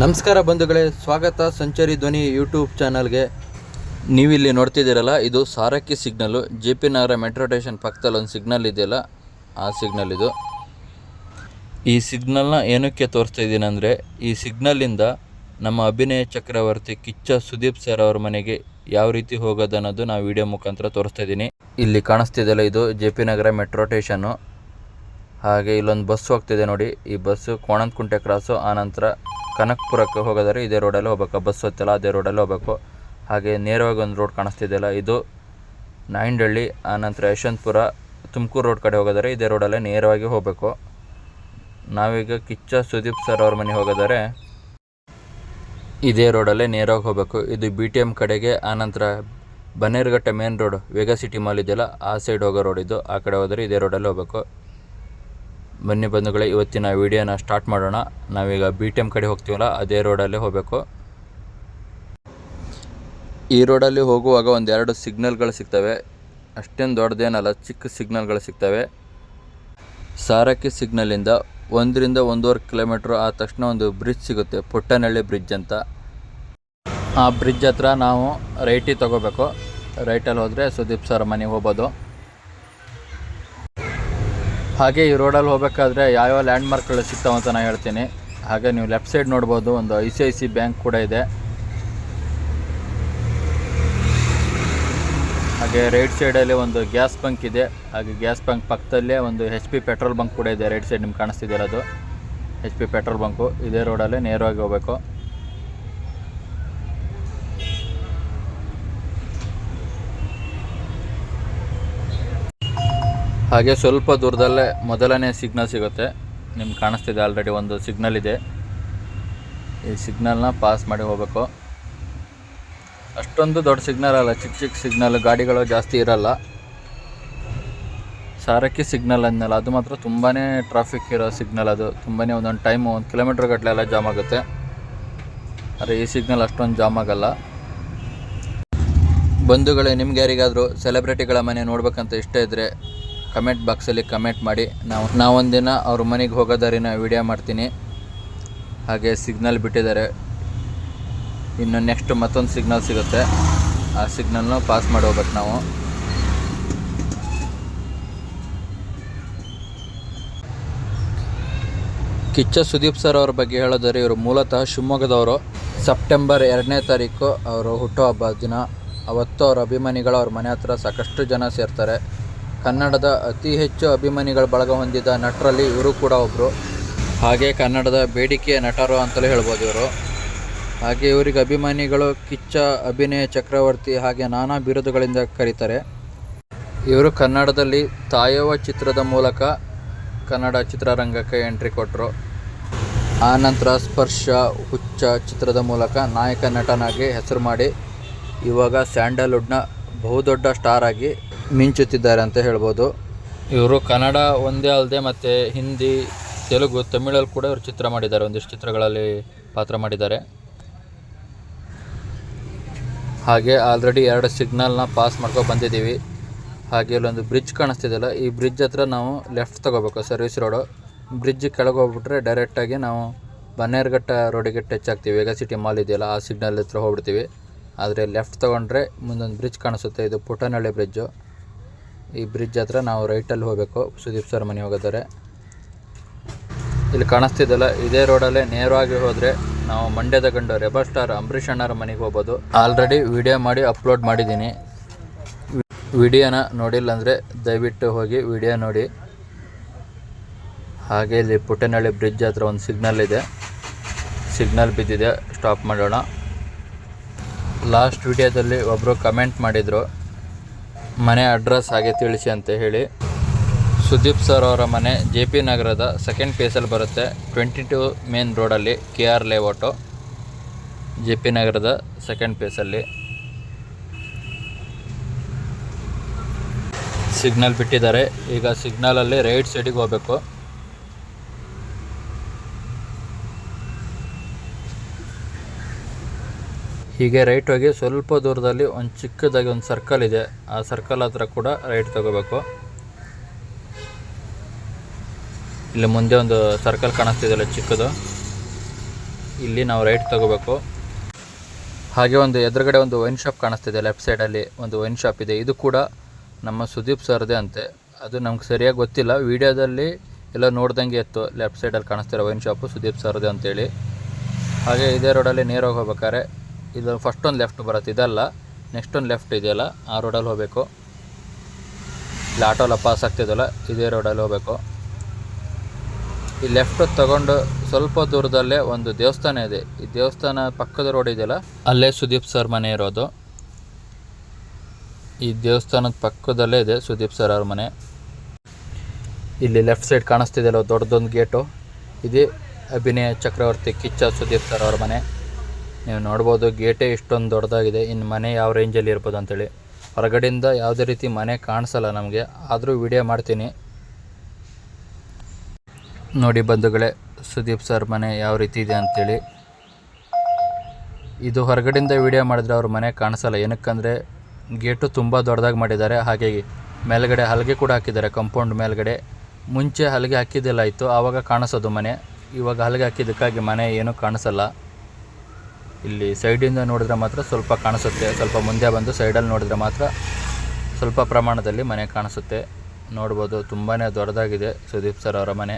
ನಮಸ್ಕಾರ ಬಂಧುಗಳೇ, ಸ್ವಾಗತ ಸಂಚಾರಿ ಧ್ವನಿ ಯೂಟ್ಯೂಬ್ ಚಾನಲ್ಗೆ. ನೀವಿಲ್ಲಿ ನೋಡ್ತಿದ್ದೀರಲ್ಲ, ಇದು Sarakki signal. J P Nagar metro station ಪಕ್ಕದಲ್ಲಿ ಒಂದು ಸಿಗ್ನಲ್ ಇದೆಯಲ್ಲ, ಆ ಸಿಗ್ನಲ್ ಇದು. ಈ ಸಿಗ್ನಲ್ನ ಏನಕ್ಕೆ ತೋರಿಸ್ತಾ ಇದ್ದೀನಿ ಅಂದರೆ, ಈ ಸಿಗ್ನಲ್ಲಿಂದ ನಮ್ಮ ಅಭಿನಯ ಚಕ್ರವರ್ತಿ ಕಿಚ್ಚ ಸುದೀಪ್ ಸರ್ ಅವ್ರ ಮನೆಗೆ ಯಾವ ರೀತಿ ಹೋಗೋದು ಅನ್ನೋದು ನಾವು ವಿಡಿಯೋ ಮುಖಾಂತರ ತೋರಿಸ್ತಾ ಇದ್ದೀನಿ. ಇಲ್ಲಿ ಕಾಣಿಸ್ತಿದೆಯಲ್ಲ ಇದು, J P Nagar metro station. ಹಾಗೆ ಇಲ್ಲೊಂದು ಬಸ್ ಹೋಗ್ತಿದೆ ನೋಡಿ, ಈ ಬಸ್ಸು ಕೋಣಂತಕುಂಟೆ ಕ್ರಾಸು ಆನಂತರ ಕನಕಪುರಕ್ಕೆ ಹೋಗೋದಾದ್ರೆ ಇದೇ ರೋಡಲ್ಲಿ ಹೋಗ್ಬೇಕು. ಬಸ್ ಹೊತ್ತಲ್ಲ, ಅದೇ ರೋಡಲ್ಲಿ ಹೋಗ್ಬೇಕು. ಹಾಗೆ ನೇರವಾಗಿ ಒಂದು ರೋಡ್ ಕಾಣಿಸ್ತಿದೆಯಲ್ಲ, ಇದು ನಾಯಿಂಡಹಳ್ಳಿ ಆನಂತರ ಯಶವಂತಪುರ, ತುಮಕೂರು ರೋಡ್ ಕಡೆ ಹೋಗೋದಾದ್ರೆ ಇದೇ ರೋಡಲ್ಲೇ ನೇರವಾಗಿ ಹೋಗಬೇಕು. ನಾವೀಗ ಕಿಚ್ಚ ಸುದೀಪ್ ಸರ್ ಅವ್ರ ಮನೆ ಹೋಗೋದಾರೆ ಇದೇ ರೋಡಲ್ಲೇ ನೇರವಾಗಿ ಹೋಗಬೇಕು. ಇದು ಬಿ ಟಿ ಎಂ ಕಡೆಗೆ ಆನಂತರ Bannerghatta main road Vega city mall ಇದೆಯಲ್ಲ, ಆ ಸೈಡ್ ಹೋಗೋ ರೋಡ್ ಇದು. ಆ ಕಡೆ ಹೋದರೆ ಇದೇ ರೋಡಲ್ಲಿ ಹೋಗಬೇಕು. ಬನ್ನಿ ಬಂಧುಗಳೇ, ಇವತ್ತಿನ ವಿಡಿಯೋನ ಸ್ಟಾರ್ಟ್ ಮಾಡೋಣ. ನಾವೀಗ ಬಿ ಟಿ ಎಂ ಕಡೆ ಹೋಗ್ತೀವಲ್ಲ, ಅದೇ ರೋಡಲ್ಲೇ ಹೋಗಬೇಕು. ಈ ರೋಡಲ್ಲಿ ಹೋಗುವಾಗ ಒಂದೆರಡು ಸಿಗ್ನಲ್ಗಳು ಸಿಗ್ತವೆ. ಅಷ್ಟೇನು ದೊಡ್ಡದೇನಲ್ಲ, ಚಿಕ್ಕ ಸಿಗ್ನಲ್ಗಳು ಸಿಗ್ತವೆ. ಸಾರಕ್ಕಿ ಸಿಗ್ನಲಿಂದ ಒಂದರಿಂದ ಒಂದೂವರೆ ಕಿಲೋಮೀಟ್ರ್ ಆದ ತಕ್ಷಣ ಒಂದು ಬ್ರಿಡ್ಜ್ ಸಿಗುತ್ತೆ, ಪುಟ್ಟನಹಳ್ಳಿ ಬ್ರಿಡ್ಜ್ ಅಂತ. ಆ ಬ್ರಿಡ್ಜ್ ಹತ್ರ ನಾವು ರೈಟಿಗೆ ತೊಗೋಬೇಕು. ರೈಟಲ್ಲಿ ಹೋದರೆ ಸುದೀಪ್ ಸರ್ ಮನೆಗೆ ಹೋಗ್ಬೋದು. ಹಾಗೆ ಈ ರೋಡಲ್ಲಿ ಹೋಗಬೇಕಾದ್ರೆ ಯಾವ್ಯಾವ ಲ್ಯಾಂಡ್ಮಾರ್ಕ್ಗಳು ಸಿಗ್ತಾವೆ ಅಂತ ನಾನು ಹೇಳ್ತೀನಿ. ಹಾಗೆ ನೀವು ಲೆಫ್ಟ್ ಸೈಡ್ ನೋಡ್ಬೋದು, ಒಂದು I C I C bank ಕೂಡ ಇದೆ. ಹಾಗೆ ರೈಟ್ ಸೈಡಲ್ಲಿ ಒಂದು ಗ್ಯಾಸ್ ಬಂಕ್ ಇದೆ. ಹಾಗೆ ಗ್ಯಾಸ್ ಬಂಕ್ ಪಕ್ಕದಲ್ಲೇ ಒಂದು ಹೆಚ್ ಪಿ ಪೆಟ್ರೋಲ್ ಬಂಕ್ ಕೂಡ ಇದೆ. ರೈಟ್ ಸೈಡ್ ನಿಮ್ಗೆ ಕಾಣಿಸ್ತಿದೆ ಅದು ಎಚ್ ಪಿ ಪೆಟ್ರೋಲ್ ಬಂಕು ಇದೇ ರೋಡಲ್ಲೇ ನೇರವಾಗಿ ಹೋಗಬೇಕು. ಹಾಗೆ ಸ್ವಲ್ಪ ದೂರದಲ್ಲೇ ಮೊದಲನೇ ಸಿಗ್ನಲ್ ಸಿಗುತ್ತೆ. ನಿಮ್ಗೆ ಕಾಣಿಸ್ತಿದೆ ಆಲ್ರೆಡಿ ಒಂದು ಸಿಗ್ನಲ್ ಇದೆ. ಈ ಸಿಗ್ನಲ್ನ ಪಾಸ್ ಮಾಡಿ ಹೋಗಬೇಕು. ಅಷ್ಟೊಂದು ದೊಡ್ಡ ಸಿಗ್ನಲ್ ಅಲ್ಲ, ಚಿಕ್ಕ ಚಿಕ್ಕ ಸಿಗ್ನಲ್, ಗಾಡಿಗಳು ಜಾಸ್ತಿ ಇರಲ್ಲ. ಸಾರಕ್ಕೆ ಸಿಗ್ನಲ್ ಅಂದಲ್ಲ ಅದು ಮಾತ್ರ ತುಂಬಾ ಟ್ರಾಫಿಕ್ ಇರೋ ಸಿಗ್ನಲ್ ಅದು. ತುಂಬಾ ಒಂದೊಂದು ಟೈಮು ಒಂದು ಕಿಲೋಮೀಟ್ರ್ ಗಟ್ಟಲೆ ಎಲ್ಲ ಜಾಮ್ ಆಗುತ್ತೆ. ಆದರೆ ಈ ಸಿಗ್ನಲ್ ಅಷ್ಟೊಂದು ಜಾಮ್ ಆಗಲ್ಲ. ಬಂಧುಗಳೇ, ನಿಮ್ಗೆ ಯಾರಿಗಾದರೂ ಸೆಲೆಬ್ರಿಟಿಗಳ ಮನೆ ನೋಡ್ಬೇಕಂತ ಇಷ್ಟ ಇದ್ದರೆ ಕಮೆಂಟ್ ಬಾಕ್ಸಲ್ಲಿ ಕಮೆಂಟ್ ಮಾಡಿ. ನಾವು, ನಾವೊಂದಿನ ಅವ್ರ ಮನೆಗೆ ಹೋಗೋದಾರಿನ ವಿಡಿಯೋ ಮಾಡ್ತೀನಿ. ಹಾಗೆ ಸಿಗ್ನಲ್ ಬಿಟ್ಟಿದ್ದಾರೆ. ಇನ್ನು ನೆಕ್ಸ್ಟ್ ಮತ್ತೊಂದು ಸಿಗ್ನಲ್ ಸಿಗುತ್ತೆ. ಆ ಸಿಗ್ನಲ್ನ ಪಾಸ್ ಮಾಡಿ ಹೋಗ್ಬೇಕು ನಾವು. ಕಿಚ್ಚ ಸುದೀಪ್ ಸರ್ ಅವ್ರ ಬಗ್ಗೆ ಹೇಳೋದಾರೆ ಇವರು ಮೂಲತಃ ಶಿವಮೊಗ್ಗದವರು. ಸೆಪ್ಟೆಂಬರ್ ಎರಡನೇ ತಾರೀಕು ಅವರು ಹುಟ್ಟುಹಬ್ಬ ದಿನ. ಅವತ್ತು ಅವ್ರ ಅಭಿಮಾನಿಗಳು ಅವ್ರ ಮನೆ ಹತ್ರ ಸಾಕಷ್ಟು ಜನ ಸೇರ್ತಾರೆ. ಕನ್ನಡದ ಅತಿ ಹೆಚ್ಚು ಅಭಿಮಾನಿಗಳ ಬಳಗ ಹೊಂದಿದ ನಟರಲ್ಲಿ ಇವರು ಕೂಡ ಒಬ್ಬರು ಹಾಗೆ ಕನ್ನಡದ ಬೇಡಿಕೆಯ ನಟರು ಅಂತಲೇ ಹೇಳ್ಬೋದು ಇವರು. ಹಾಗೆ ಇವರಿಗೆ ಅಭಿಮಾನಿಗಳು ಕಿಚ್ಚ, ಅಭಿನಯ ಚಕ್ರವರ್ತಿ ಹಾಗೆ ನಾನಾ ಬಿರುದುಗಳಿಂದ ಕರೀತಾರೆ. ಇವರು ಕನ್ನಡದಲ್ಲಿ ತಾಯವ ಚಿತ್ರದ ಮೂಲಕ ಕನ್ನಡ ಚಿತ್ರರಂಗಕ್ಕೆ ಎಂಟ್ರಿ ಕೊಟ್ಟರು ಆನಂತರ ಸ್ಪರ್ಶ ಹುಚ್ಚ ಚಿತ್ರದ ಮೂಲಕ ನಾಯಕ ನಟನಾಗಿ ಹೆಸರು ಮಾಡಿ ಇವಾಗ ಸ್ಯಾಂಡಲ್ವುಡ್ನ ಬಹುದೊಡ್ಡ ಸ್ಟಾರ್ ಆಗಿ ಮಿಂಚುತ್ತಿದ್ದಾರೆ ಅಂತ ಹೇಳ್ಬೋದು. ಇವರು ಕನ್ನಡ ಒಂದೇ ಅಲ್ಲದೆ ಮತ್ತು ಹಿಂದಿ, ತೆಲುಗು, ತಮಿಳಲ್ಲಿ ಕೂಡ ಇವರು ಚಿತ್ರ ಮಾಡಿದ್ದಾರೆ. ಒಂದಿಷ್ಟು ಚಿತ್ರಗಳಲ್ಲಿ ಪಾತ್ರ ಮಾಡಿದ್ದಾರೆ. ಹಾಗೆ ಆಲ್ರೆಡಿ ಎರಡು ಸಿಗ್ನಲ್ನ ಪಾಸ್ ಮಾಡ್ಕೊಂಡು ಬಂದಿದ್ದೀವಿ. ಹಾಗೆ ಇಲ್ಲೊಂದು ಬ್ರಿಡ್ಜ್ ಕಾಣಿಸ್ತಿದೆಯಲ್ಲ, ಈ ಬ್ರಿಡ್ಜ್ ಹತ್ರ ನಾವು ಲೆಫ್ಟ್ ತೊಗೋಬೇಕು ಸರ್ವಿಸ್ ರೋಡು ಬ್ರಿಡ್ಜ್ ಕೆಳಗೆ ಹೋಗ್ಬಿಟ್ರೆ ಡೈರೆಕ್ಟಾಗಿ ನಾವು ಬನ್ನೇರ್ಘಟ್ಟ ರೋಡಿಗೆ ಟಚ್ ಆಗ್ತೀವಿ. ವೇಗ ಸಿಟಿ ಮಾಲ್ ಇದೆಯಲ್ಲ, ಆ ಸಿಗ್ನಲ್ ಹತ್ರ ಹೋಗ್ಬಿಡ್ತೀವಿ. ಆದರೆ ಲೆಫ್ಟ್ ತೊಗೊಂಡ್ರೆ ಮುಂದೊಂದು ಬ್ರಿಡ್ಜ್ ಕಾಣಿಸುತ್ತೆ. ಇದು ಪುಟ್ಟನಹಳ್ಳಿ ಬ್ರಿಡ್ಜು ಈ ಬ್ರಿಡ್ಜ್ ಹತ್ರ ನಾವು ರೈಟಲ್ಲಿ ಹೋಗಬೇಕು. ಸುದೀಪ್ ಸರ್ ಮನೆ ಹೋಗೋದಾರೆ ಇಲ್ಲಿ ಕಾಣಿಸ್ತಿದ್ದಲ್ಲ ಇದೇ ರೋಡಲ್ಲೇ ನೇರವಾಗಿ ಹೋದರೆ ನಾವು ಮಂಡ್ಯದ ಗಂಡು ರೆಬರ್ ಸ್ಟಾರ್ ಅಂಬರೀಷ್ ಅಣ್ಣರ ಮನೆಗೆ ಹೋಗ್ಬೋದು. ಆಲ್ರೆಡಿ ವಿಡಿಯೋ ಮಾಡಿ ಅಪ್ಲೋಡ್ ಮಾಡಿದ್ದೀನಿ. ವಿಡಿಯೋನ ನೋಡಿಲ್ಲ ಅಂದರೆ ದಯವಿಟ್ಟು ಹೋಗಿ ವಿಡಿಯೋ ನೋಡಿ. ಹಾಗೆ ಇಲ್ಲಿ ಪುಟ್ಟನಹಳ್ಳಿ ಬ್ರಿಡ್ಜ್ ಹತ್ರ ಒಂದು ಸಿಗ್ನಲ್ ಇದೆ. ಸಿಗ್ನಲ್ ಬಿದ್ದಿದೆ, ಸ್ಟಾಪ್ ಮಾಡೋಣ. ಲಾಸ್ಟ್ ವಿಡಿಯೋದಲ್ಲಿ ಒಬ್ಬರು ಕಮೆಂಟ್ ಮಾಡಿದರು. ಮನೆ ಅಡ್ರೆಸ್ ಹಾಗೆ ತಿಳಿಸಿ ಅಂತ ಹೇಳಿ. ಸುದೀಪ್ ಸರ್ ಅವರ ಮನೆ ಜೆ ಪಿ ನಗರದ ಸೆಕೆಂಡ್ ಪೇಸಲ್ಲಿ ಬರುತ್ತೆ. ಟ್ವೆಂಟಿ ಟು ಮೇನ್ ರೋಡಲ್ಲಿ K R layout J P ನಗರದ ಸೆಕೆಂಡ್ ಪೇಸಲ್ಲಿ ಸಿಗ್ನಲ್ ಬಿಟ್ಟಿದ್ದಾರೆ. ಈಗ ಸಿಗ್ನಲಲ್ಲಿ ರೈಟ್ ಸೈಡಿಗೆ ಹೋಗಬೇಕು. ಹೀಗೆ ರೈಟ್ ಹೋಗಿ ಸ್ವಲ್ಪ ದೂರದಲ್ಲಿ ಒಂದು ಚಿಕ್ಕದಾಗಿ ಒಂದು ಸರ್ಕಲ್ ಇದೆ. ಆ ಸರ್ಕಲ್ ಹತ್ರ ಕೂಡ ರೈಟ್ ತಗೋಬೇಕು. ಇಲ್ಲಿ ಮುಂದೆ ಒಂದು ಸರ್ಕಲ್ ಕಾಣಿಸ್ತಿದೆಯಲ್ಲ ಚಿಕ್ಕದು. ಇಲ್ಲಿ ನಾವು ರೈಟ್ ತಗೋಬೇಕು. ಹಾಗೆ ಒಂದು ಎದುರುಗಡೆ ಒಂದು ವೈನ್ ಶಾಪ್ ಕಾಣಿಸ್ತಿದೆ ಲೆಫ್ಟ್ ಸೈಡಲ್ಲಿ ಒಂದು ವೈನ್ ಶಾಪ್ ಇದೆ. ಇದು ಕೂಡ ನಮ್ಮ ಸುದೀಪ್ ಸರ್ದೇ ಅಂತೆ. ಅದು ನಮ್ಗೆ ಸರಿಯಾಗಿ ಗೊತ್ತಿಲ್ಲ. ವಿಡಿಯೋದಲ್ಲಿ ಎಲ್ಲ ನೋಡ್ದಂಗೆ ಇತ್ತು. ಲೆಫ್ಟ್ ಸೈಡಲ್ಲಿ ಕಾಣಿಸ್ತಿರೋ ವೈನ್ ಶಾಪು ಸುದೀಪ್ ಸರ್ದೇ ಅಂತೇಳಿ. ಹಾಗೆ ಇದೇ ರೋಡಲ್ಲಿ ನೇರ ಹೋಗ್ಬೇಕಾದ್ರೆ ಇದು ಫಸ್ಟ್ ಒಂದು ಲೆಫ್ಟ್ ಬರುತ್ತೆ. ಇದಲ್ಲ ನೆಕ್ಸ್ಟ್ ಒಂದು ಲೆಫ್ಟ್ ಇದೆಯಲ್ಲ, ಆ ರೋಡಲ್ಲಿ ಹೋಗಬೇಕು. ಇಲ್ಲಿ ಆಟೋ ಪಾಸ್ ಆಗ್ತಿದ್ದಲ್ಲ ಇದೇ ರೋಡಲ್ಲಿ ಹೋಗಬೇಕು. ಈ ಲೆಫ್ಟ್ ತಗೊಂಡು ಸ್ವಲ್ಪ ದೂರದಲ್ಲೇ ಒಂದು ದೇವಸ್ಥಾನ ಇದೆ. ಈ ದೇವಸ್ಥಾನ ಪಕ್ಕದ ರೋಡ್ ಇದೆಯಲ್ಲ, ಅಲ್ಲೇ ಸುದೀಪ್ ಸರ್ ಮನೆ ಇರೋದು. ಈ ದೇವಸ್ಥಾನದ ಪಕ್ಕದಲ್ಲೇ ಇದೆ ಸುದೀಪ್ ಸರ್ ಅವ್ರ ಮನೆ. ಇಲ್ಲಿ ಲೆಫ್ಟ್ ಸೈಡ್ ಕಾಣಿಸ್ತಿದೆಯಲ್ಲ, ದೊಡ್ಡದೊಂದು ಗೇಟು ಇದೇ ಅಭಿನಯ ಚಕ್ರವರ್ತಿ ಕಿಚ್ಚ ಸುದೀಪ್ ಸರ್ ಅವ್ರ ಮನೆ. ನೀವು ನೋಡ್ಬೋದು ಗೇಟೇ ಇಷ್ಟೊಂದು ದೊಡ್ಡದಾಗಿದೆ. ಇನ್ನು ಮನೆ ಯಾವ ರೇಂಜಲ್ಲಿ ಇರ್ಬೋದು ಅಂತೇಳಿ. ಹೊರಗಡೆಯಿಂದ ಯಾವುದೇ ರೀತಿ ಮನೆ ಕಾಣಿಸಲ್ಲ ನಮಗೆ. ಆದರೂ ವಿಡಿಯೋ ಮಾಡ್ತೀನಿ. ನೋಡಿ ಬಂಧುಗಳೇ, ಸುದೀಪ್ ಸರ್ ಮನೆ ಯಾವ ರೀತಿ ಇದೆ ಅಂಥೇಳಿ ಇದು ಹೊರಗಡೆಯಿಂದ ವಿಡಿಯೋ ಮಾಡಿದ್ರೆ ಅವ್ರ ಮನೆ ಕಾಣಿಸಲ್ಲ. ಏನಕ್ಕಂದರೆ, ಗೇಟು ತುಂಬ ದೊಡ್ಡದಾಗಿ ಮಾಡಿದ್ದಾರೆ. ಹಾಗೆ ಮೇಲ್ಗಡೆ ಹಲಗೆ ಕೂಡ ಹಾಕಿದ್ದಾರೆ ಕಂಪೌಂಡ್ ಮೇಲ್ಗಡೆ. ಮುಂಚೆ ಹಲಗೆ ಹಾಕಿದ್ದೆಲ್ಲ ಇತ್ತು. ಆವಾಗ ಕಾಣಿಸೋದು ಮನೆ. ಇವಾಗ ಹಲಗೆ ಹಾಕಿದ್ದಕ್ಕಾಗಿ ಮನೆ ಏನೂ ಕಾಣಿಸಲ್ಲ. ಇಲ್ಲಿ ಸೈಡಿಂದ ನೋಡಿದ್ರೆ ಮಾತ್ರ ಸ್ವಲ್ಪ ಕಾಣಿಸುತ್ತೆ. ಸ್ವಲ್ಪ ಮುಂದೆ ಬಂದು ಸೈಡಲ್ಲಿ ನೋಡಿದ್ರೆ ಮಾತ್ರ ಸ್ವಲ್ಪ ಪ್ರಮಾಣದಲ್ಲಿ ಮನೆ ಕಾಣಿಸುತ್ತೆ. ನೋಡ್ಬೋದು ತುಂಬಾ ದೊಡ್ಡದಾಗಿದೆ ಸುದೀಪ್ ಸರ್ ಅವರ ಮನೆ.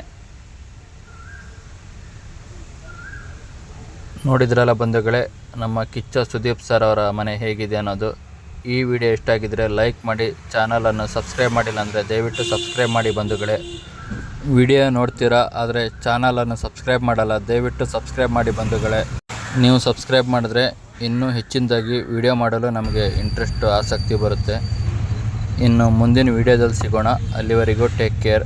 ನೋಡಿದ್ರಲ್ಲ ಬಂಧುಗಳೇ, ನಮ್ಮ ಕಿಚ್ಚ ಸುದೀಪ್ ಸರ್ ಅವರ ಮನೆ ಹೇಗಿದೆ ಅನ್ನೋದು. ಈ ವಿಡಿಯೋ ಇಷ್ಟ ಆಗಿದ್ದರೆ ಲೈಕ್ ಮಾಡಿ ಚಾನಲನ್ನು ಸಬ್ಸ್ಕ್ರೈಬ್ ಮಾಡಿಲ್ಲ ಅಂದರೆ ದಯವಿಟ್ಟು ಸಬ್ಸ್ಕ್ರೈಬ್ ಮಾಡಿ ಬಂಧುಗಳೇ. ವಿಡಿಯೋ ನೋಡ್ತೀರಾ, ಆದರೆ ಚಾನಲನ್ನು ಸಬ್ಸ್ಕ್ರೈಬ್ ಮಾಡಲ್ಲ, ದಯವಿಟ್ಟು ಸಬ್ಸ್ಕ್ರೈಬ್ ಮಾಡಿ ಬಂಧುಗಳೇ. ನೀವು ಸಬ್ಸ್ಕ್ರೈಬ್ ಮಾಡಿದ್ರೆ ಇನ್ನೂ ಹೆಚ್ಚಿನದಾಗಿ ವಿಡಿಯೋ ಮಾಡಲು ನಮಗೆ ಇಂಟ್ರೆಸ್ಟು ಆಸಕ್ತಿ ಬರುತ್ತೆ. ಇನ್ನು ಮುಂದಿನ ವಿಡಿಯೋದಲ್ಲಿ ಸಿಗೋಣ. ಅಲ್ಲಿವರೆಗೂ ಟೇಕ್ ಕೇರ್